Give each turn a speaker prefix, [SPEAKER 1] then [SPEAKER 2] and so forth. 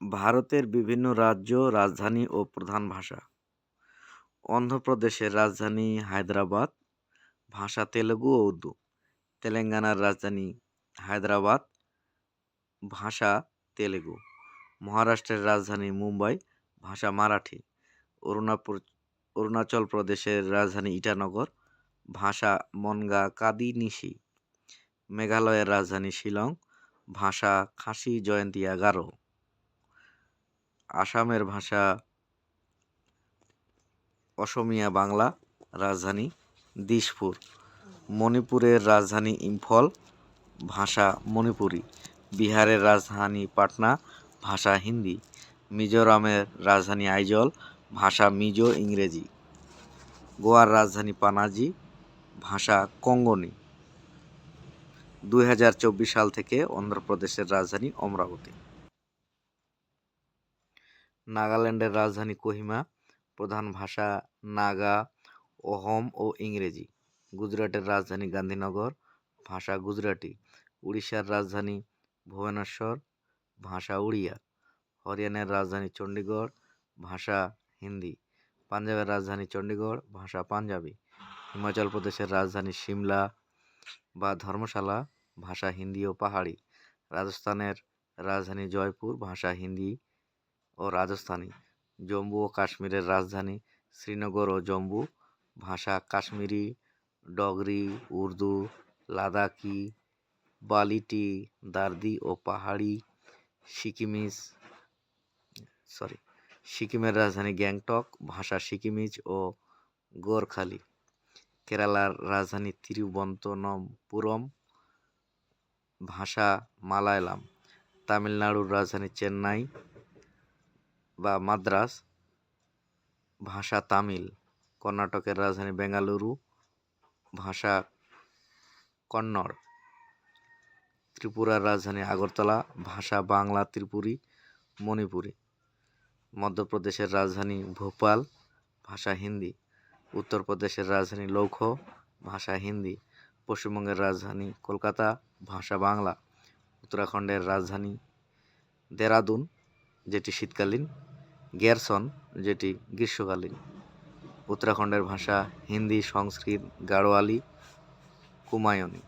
[SPEAKER 1] ভারতের বিভিন্ন রাজ্য, রাজধানী ও প্রধান ভাষা। অন্ধ্রপ্রদেশের রাজধানী হায়দ্রাবাদ, ভাষা তেলেগু ও উর্দু। তেলেঙ্গানার রাজধানী হায়দ্রাবাদ, ভাষা তেলেগু। মহারাষ্ট্রের রাজধানী মুম্বাই, ভাষা মারাঠি। অরুণাপুর, অরুণাচল প্রদেশের রাজধানী ইটানগর, ভাষা মনগা কাদি নিশি মেঘালয়ের রাজধানী শিলং, ভাষা খাসি জয়ন্তিয়া গারো আসামের ভাষা, অসমিয়া বাংলা, রাজধানী দিশপুর। মণিপুরের রাজধানী ইম্ফল, ভাষা মণিপুরি। বিহারের রাজধানী পাটনা, ভাষা হিন্দি। মিজোরামের রাজধানী আইজল, ভাষা মিজো ইংরেজি। গোয়ার রাজধানী পানাজি, ভাষা কঙ্গনি। দু হাজার চব্বিশ সাল থেকে অন্ধ্রপ্রদেশের রাজধানী অমরাবতী। নাগাল্যান্ডের রাজধানী কোহিমা, প্রধান ভাষা নাগা অহম ও ইংরেজি। গুজরাটের রাজধানী গান্ধীনগর, ভাষা গুজরাটি। উড়িষ্যার রাজধানী ভুবনেশ্বর, ভাষা উড়িয়া। হরিয়ানার রাজধানী চণ্ডীগড়, ভাষা হিন্দি। পাঞ্জাবের রাজধানী চণ্ডীগড়, ভাষা পাঞ্জাবি। হিমাচল প্রদেশের রাজধানী সিমলা বা ধর্মশালা, ভাষা হিন্দি ও পাহাড়ি। রাজস্থানের রাজধানী জয়পুর, ভাষা হিন্দি। ও রাজস্থানী। জম্মু ও কাশ্মীরের রাজধানী শ্রীনগর ও জম্মু। ভাষা কাশ্মীরি, ডগরি, উর্দু, লাদাখি, বালিটি, দার্দি ও পাহাড়ি, সিকিমিজ, সরি, সিকিমের রাজধানী গ্যাংটক, ভাষা সিকিমিজ ও গোরখালি। কেরালার রাজধানী তিরুবন্তনপুরম ভাষা মালায়ালাম। তামিলনাড়ুর রাজধানী চেন্নাই। বা মাদ্রাস, ভাষা তামিল, কর্ণাটকের রাজধানী বেঙ্গালুরু, ভাষা কন্নড়, ত্রিপুরার রাজধানী আগরতলা, ভাষা বাংলা ত্রিপুরী, মণিপুরি, মধ্যপ্রদেশের রাজধানী ভোপাল, ভাষা হিন্দি, উত্তরপ্রদেশের রাজধানী লৌখ ভাষা হিন্দি, পশ্চিমবঙ্গের রাজধানী কলকাতা, ভাষা বাংলা, উত্তরাখণ্ডের রাজধানী দেরাদুন, যেটি শীতকালীন গ্যারসন যেটি গ্রীষ্মকালীন। উত্তরাখণ্ডের ভাষা হিন্দি সংস্কৃত গাড়োয়ালি কুমায়ুনি